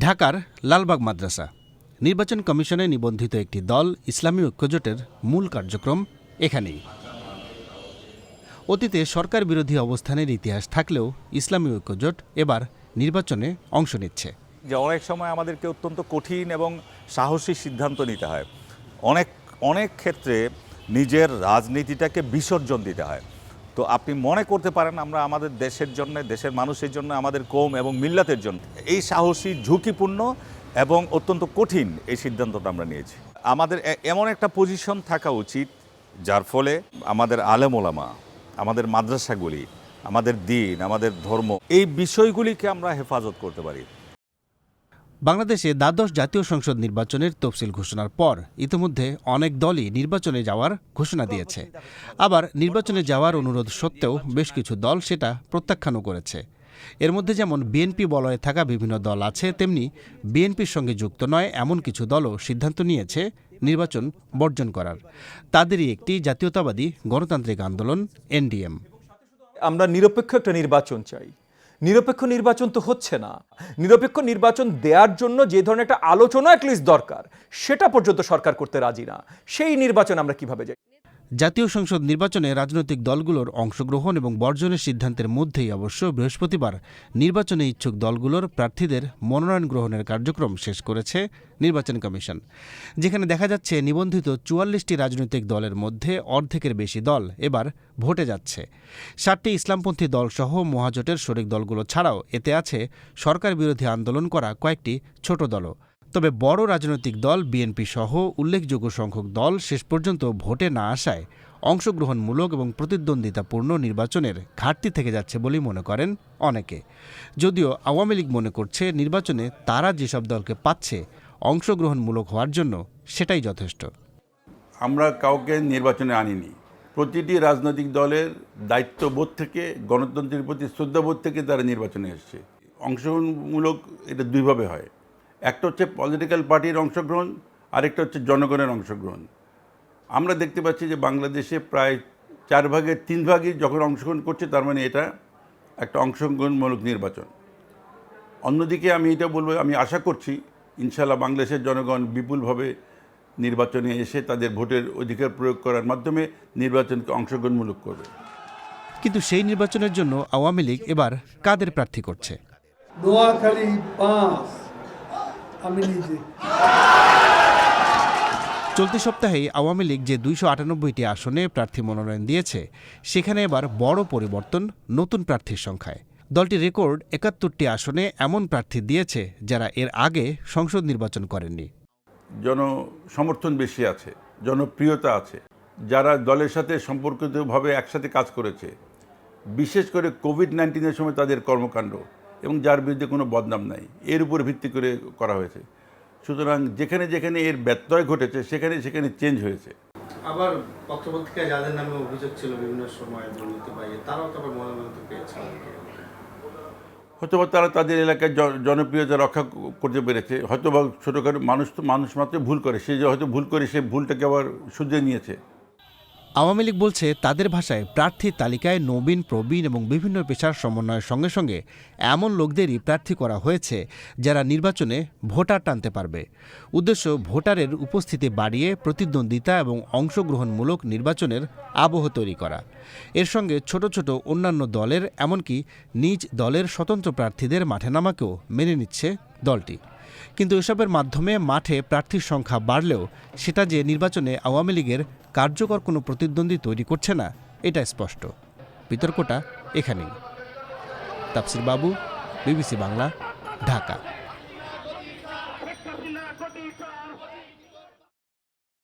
ঢাকার লালবাগ মাদ্রাসা। নির্বাচন কমিশনে নিবন্ধিত একটি দল ইসলামী ঐক্যজোটের মূল কার্যক্রম এখানেই। অতীতে সরকার বিরোধী অবস্থানের ইতিহাস থাকলেও ইসলামী ঐক্যজোট এবার নির্বাচনে অংশ নিচ্ছে। যে অনেক সময় আমাদেরকে অত্যন্ত কঠিন এবং সাহসী সিদ্ধান্ত নিতে হয়। অনেক অনেক ক্ষেত্রে নিজের রাজনীতিটাকে বিসর্জন দিতে হয়। তো আপনি মনে করতে পারেন আমরা আমাদের দেশের জন্য, দেশের মানুষের জন্য, আমাদের কম এবং মিল্লাতের জন্য এই সাহসী, ঝুঁকিপূর্ণ এবং অত্যন্ত কঠিন এই সিদ্ধান্তটা আমরা নিয়েছি। আমাদের এমন একটা পজিশন থাকা উচিত যার ফলে আমাদের আলেম ওলামা, আমাদের মাদ্রাসাগুলি, আমাদের দিন, আমাদের ধর্ম, এই বিষয়গুলিকে আমরা হেফাজত করতে পারি। বাংলাদেশে দ্বাদশ জাতীয় সংসদ নির্বাচনের তফসিল ঘোষণার পর ইতিমধ্যে অনেক দলই নির্বাচনে যাওয়ার ঘোষণা দিয়েছে। আবার নির্বাচনে যাওয়ার অনুরোধ সত্ত্বেও বেশ কিছু দল সেটা প্রত্যাখ্যানও করেছে। এর মধ্যে যেমন বিএনপি বলয়ে থাকা বিভিন্ন দল আছে, তেমনি বিএনপির সঙ্গে যুক্ত নয় এমন কিছু দলও সিদ্ধান্ত নিয়েছে নির্বাচন বর্জন করার। তাদেরই একটি জাতীয়তাবাদী গণতান্ত্রিক আন্দোলন, এনডিএম। আমরা নিরপেক্ষ একটা নির্বাচন চাই। নিরপেক্ষ নির্বাচন তো হচ্ছে না। নিরপেক্ষ নির্বাচন দেওয়ার জন্য যে ধরনের একটা আলোচনা অ্যাটলিস্ট দরকার, সেটা পর্যন্ত সরকার করতে রাজি না। সেই নির্বাচন আমরা কীভাবে যাই? জাতীয় সংসদ নির্বাচনে রাজনৈতিক দলগুলোর অংশগ্রহণ এবং বর্জনের সিদ্ধান্তের মধ্যেই অবশ্য বৃহস্পতিবার নির্বাচনে ইচ্ছুক দলগুলোর প্রার্থীদের মনোনয়ন গ্রহণের কার্যক্রম শেষ করেছে নির্বাচন কমিশন। যেখানে দেখা যাচ্ছে নিবন্ধিত চুয়াল্লিশটি রাজনৈতিক দলের মধ্যে অর্ধেকের বেশি দল এবার ভোটে যাচ্ছে। ষাটটি ইসলামপন্থী দলসহ মহাজোটের শরিক দলগুলো ছাড়াও এতে আছে সরকার বিরোধী আন্দোলন করা কয়েকটি ছোট দলও। তবে বড় রাজনৈতিক দল বিএনপি সহ উল্লেখযোগ্য সংখ্যক দল শেষ পর্যন্ত ভোটে না আসায় অংশগ্রহণমূলক এবং প্রতিদ্বন্দ্বিতাপূর্ণ নির্বাচনের ঘাটতি থেকে যাচ্ছে বলেই মনে করেন অনেকে। যদিও আওয়ামী লীগ মনে করছে নির্বাচনে তারা যেসব দলকে পাচ্ছে, অংশগ্রহণমূলক হওয়ার জন্য সেটাই যথেষ্ট। আমরা কাউকে নির্বাচনে আনিনি। প্রতিটি রাজনৈতিক দলের দায়িত্ববোধ থেকে, গণতন্ত্রের প্রতি শ্রদ্ধাবোধ থেকে তারা নির্বাচনে এসছে। অংশগ্রহণমূলক এটা দুইভাবে হয়। একটা হচ্ছে পলিটিক্যাল পার্টির অংশগ্রহণ আরেকটা হচ্ছে জনগণের অংশগ্রহণ। আমরা দেখতে পাচ্ছি যে বাংলাদেশে প্রায় চার ভাগের তিন ভাগই যখন অংশগ্রহণ করছে তার মানে এটা একটা অংশগ্রহণমূলক নির্বাচন। অন্যদিকে আমি এটা বলব আমি আশা করছি ইনশাল্লাহ বাংলাদেশের জনগণ বিপুলভাবে নির্বাচনে এসে তাদের ভোটের অধিকার প্রয়োগ করার মাধ্যমে নির্বাচনকে অংশগ্রহণমূলক করবে। কিন্তু সেই নির্বাচনের জন্য আওয়ামী লীগ এবার কাদের প্রার্থী করছে? নোয়াখালী পাঁচ। আমি নিজে। চলতি সপ্তাহেই আওয়ামী লীগ যে দুইশো আটানব্বইটি আসনে প্রার্থী মনোনয়ন দিয়েছে সেখানে এবার বড় পরিবর্তন নতুন প্রার্থীর সংখ্যায়। দলটি রেকর্ড একাত্তরটি আসনে এমন প্রার্থী দিয়েছে যারা এর আগে সংসদ নির্বাচন করেননি। জন সমর্থন বেশি আছে জনপ্রিয়তা আছে। যারা দলের সাথে সম্পর্কিতভাবে একসাথে কাজ করেছে বিশেষ করে কোভিড নাইন্টিনের সময় তাদের কর্মকাণ্ড এবং যার বিরুদ্ধে কোনো বদনাম নাই। এর উপর ভিত্তি করে করা হয়েছে। সুতরাং যেখানে যেখানে এর ব্যত্যয় ঘটেছে সেখানে সেখানে চেঞ্জ হয়েছে। আবার পত্রপত্রিকায় যাদের নামে অভিযোগ ছিল বিভিন্ন সময় দুর্নীতি পাইয়ে তারাও তো আবার মনোনয়ন পেয়েছে হয়তো বা তারা তাদের এলাকায় জনপ্রিয়তা রক্ষা করতে পেরেছে। হয়তো বা ছোটোখাটো মানুষ তো মানুষ মাত্র ভুল করে। সে যে হয়তো ভুল করে সে ভুলটাকে আবার শুধরে নিয়েছে। আওয়ামী লীগ বলছে তাদের ভাষায় প্রার্থী তালিকায় নবীন, প্রবীণ এবং বিভিন্ন পেশার সমন্বয়ের সঙ্গে সঙ্গে এমন লোকদেরই প্রার্থী করা হয়েছে যারা নির্বাচনে ভোটার টানতে পারবে। উদ্দেশ্য ভোটারের উপস্থিতি বাড়িয়ে প্রতিদ্বন্দ্বিতা এবং অংশগ্রহণমূলক নির্বাচনের আবহ তৈরি করা। এর সঙ্গে ছোট ছোট অন্যান্য দলের, এমনকি নিজ দলের স্বতন্ত্র প্রার্থীদের মাঠে নামাকেও মেনে নিচ্ছে দলটি। কিন্তু এসবের মাধ্যমে মাঠে প্রার্থীর সংখ্যা বাড়লেও সেটা যে নির্বাচনে আওয়ামী লীগের কার্যকর কোনো প্রতিদ্বন্দ্বী তৈরি করছে না, এটা স্পষ্ট। বিতর্কটা এখানেই। তাপসির বাবু, বিবিসি বাংলা, ঢাকা।